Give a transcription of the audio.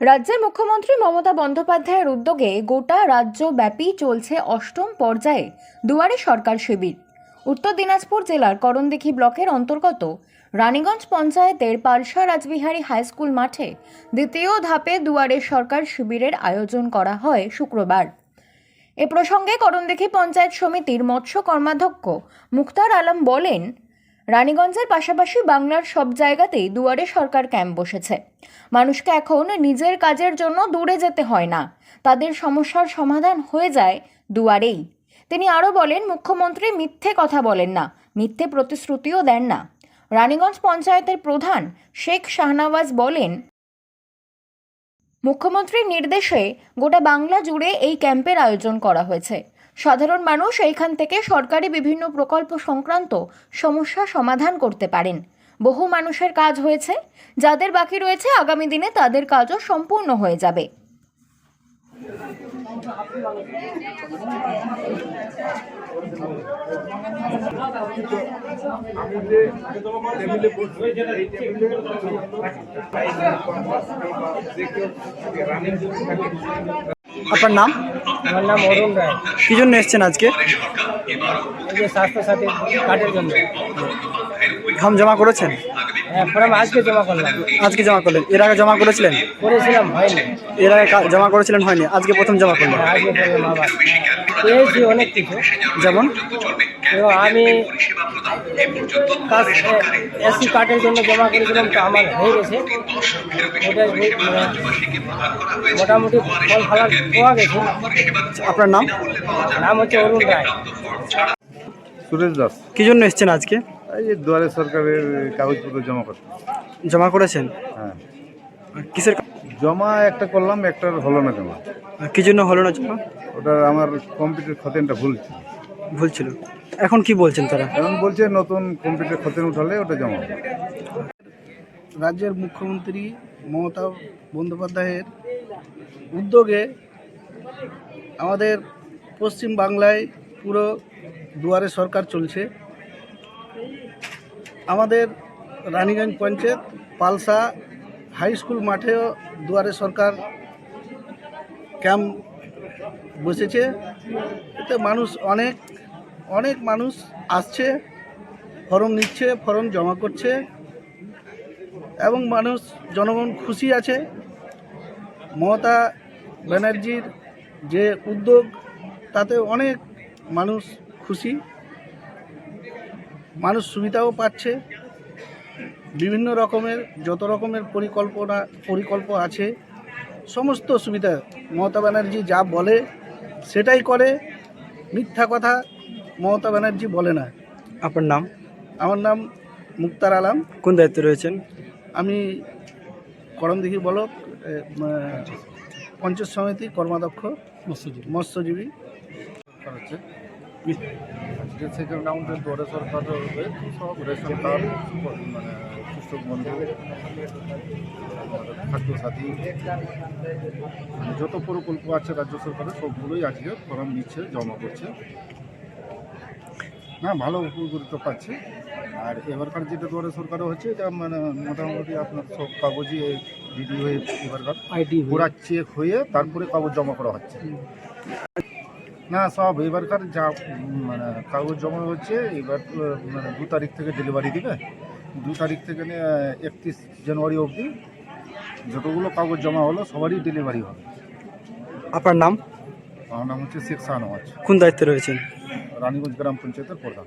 রাজ্যের মুখ্যমন্ত্রী মমতা বন্দ্যোপাধ্যায়ের উদ্যোগে গোটা রাজ্যব্যাপী চলছে অষ্টম পর্যায়ে দুয়ারে সরকার শিবির। উত্তর দিনাজপুর জেলার করণদিঘি ব্লকের অন্তর্গত রানীগঞ্জ পঞ্চায়েতের পালসা রাজবিহারী হাই স্কুল মাঠে দ্বিতীয় ধাপে দুয়ারে সরকার শিবিরের আয়োজন করা হয় শুক্রবার। এ প্রসঙ্গে করণদিঘি পঞ্চায়েত সমিতির মৎস্য কর্মাধ্যক্ষ মুক্তার আলম বলেন রানীগঞ্জের পাশাপাশি বাংলার সব জায়গাতেই দুয়ারে সরকার ক্যাম্প বসেছে। মানুষকে এখন নিজের কাজের জন্য দূরে যেতে হয় না। তাদের সমস্যার সমাধান হয়ে যায় দুয়ারেই। তিনি আরও বলেন, মুখ্যমন্ত্রী মিথ্যে কথা বলেন না, মিথ্যে প্রতিশ্রুতিও দেন না। রানীগঞ্জ পঞ্চায়েতের প্রধান শেখ শাহনওয়াজ বলেন, মুখ্যমন্ত্রীর নির্দেশে গোটা বাংলা জুড়ে এই ক্যাম্পের আয়োজন করা হয়েছে। সাধারণ মানুষ এইখান থেকে সরকারি বিভিন্ন প্রকল্প সংক্রান্ত সমস্যা সমাধান করতে পারেন। বহু মানুষের কাজ হয়েছে, যাদের বাকি রয়েছে আগামী দিনে তাদের কাজও সম্পূর্ণ হয়ে যাবে। আপনার নাম? আমার নাম অরুণ রায়। কি জন্য এসছেন আজকে? এই যে স্বাস্থ্যসাথী কার্ডের জন্য। ঘাম জমা করেছেন? হ্যাঁ ফর্ম আজকে জমা করলাম। আজকে জমা করলেন। এর আগে জমা করেছিলেন? করেছিলাম হয়নি। এর আগে কা- জমা করেছিলেন হয়নি। আজকে প্রথম জমা করলেন। হ্যাঁ, আজকে করলাম আবার পেয়েছি অনেক কিছু। যেমন? এবং আমি এসি কার্ডের জন্য জমা করেছিলাম তো আমার হয়ে গেছে। ওটা মোটামুটি ফল ফালার পাওয়া গেছে। আপনার নাম? নাম হচ্ছে অরুণ রায়। সুরেশ দাস। কি জন্য এসছেন আজকে? এই যে দুয়ারে সরকারের কাগজপত্র জমা করতে। জমা করেছেন? হ্যাঁ। কিসের জমা একটা করলাম একটার হলো না জমা। কি জন্য হলো না জমা? ওটা আমার কম্পিউটার খতেনটা ভুল ছিল। ভুল ছিল এখন কি বলছেন তারা? এখন বলছে নতুন কম্পিউটার খতেন উঠালে ওটা জমা রাজ্যের মুখ্যমন্ত্রী মমতা বন্দ্যোপাধ্যায়ের উদ্যোগে আমাদের পশ্চিম বাংলায় পুরো দুয়ারে সরকার চলছে। আমাদের রানীগঞ্জ পঞ্চায়েত পালসা হাই স্কুল মাঠেও দুয়ারে সরকার ক্যাম্প বসেছে। এতে মানুষ অনেক অনেক মানুষ আসছে, ফর্ম নিচ্ছে, ফর্ম জমা করছে, এবং মানুষ, জনগণ খুশি আছে। মমতা ব্যানার্জির যে উদ্যোগ, তাতে অনেক মানুষ খুশি। মানুষ সুবিধাও পাচ্ছে। বিভিন্ন রকমের, যত রকমের পরিকল্পনা, পরিকল্প আছে, সমস্ত সুবিধা মমতা ব্যানার্জি যা বলে, সেটাই করে। মিথ্যা কথা মমতা ব্যানার্জি বলে না আপনার নাম আমার নাম মুক্তার আলাম কোন দায়িত্বে রয়েছেন আমি করণদিঘি ব্লক পঞ্চায়েত সমিতি কর্মাধ্যক্ষ মৎস্যজীবী হচ্ছে আজকে সেকেন্ড রাউন্ডে দুয়ারে সরকার হবে সব রেশন কার্ড মানে কৃষক বন্ধু খাদ্য সাথী মানে যত প্রকল্প আছে রাজ্য সরকারের সবগুলোই আজকে ফর্ম নিচ্ছে জমা করছে না ভালো উপকৃত পাচ্ছে। আর এবারকার যেটা দুয়ারে সরকারও হচ্ছে এটা মানে মোটামুটি আপনার সব কাগজই রেডি হয়ে এবারকার আইডি পুরা চেক হয়ে তারপরে কাগজ জমা করা হচ্ছে। না সব এবারকার যা মানে কাগজ জমা হচ্ছে এবার মানে দু তারিখ থেকে ডেলিভারি দিবে। দু তারিখ থেকে একত্রিশ জানুয়ারি অবধি যতগুলো কাগজ জমা হলো সবারই ডেলিভারি হবে। আপনার নাম? আমার নাম হচ্ছে শেখ শাহনওয়াজ। কোন দায়িত্বে রয়েছেন? রানীগঞ্জ গ্রাম পঞ্চায়েতের প্রধান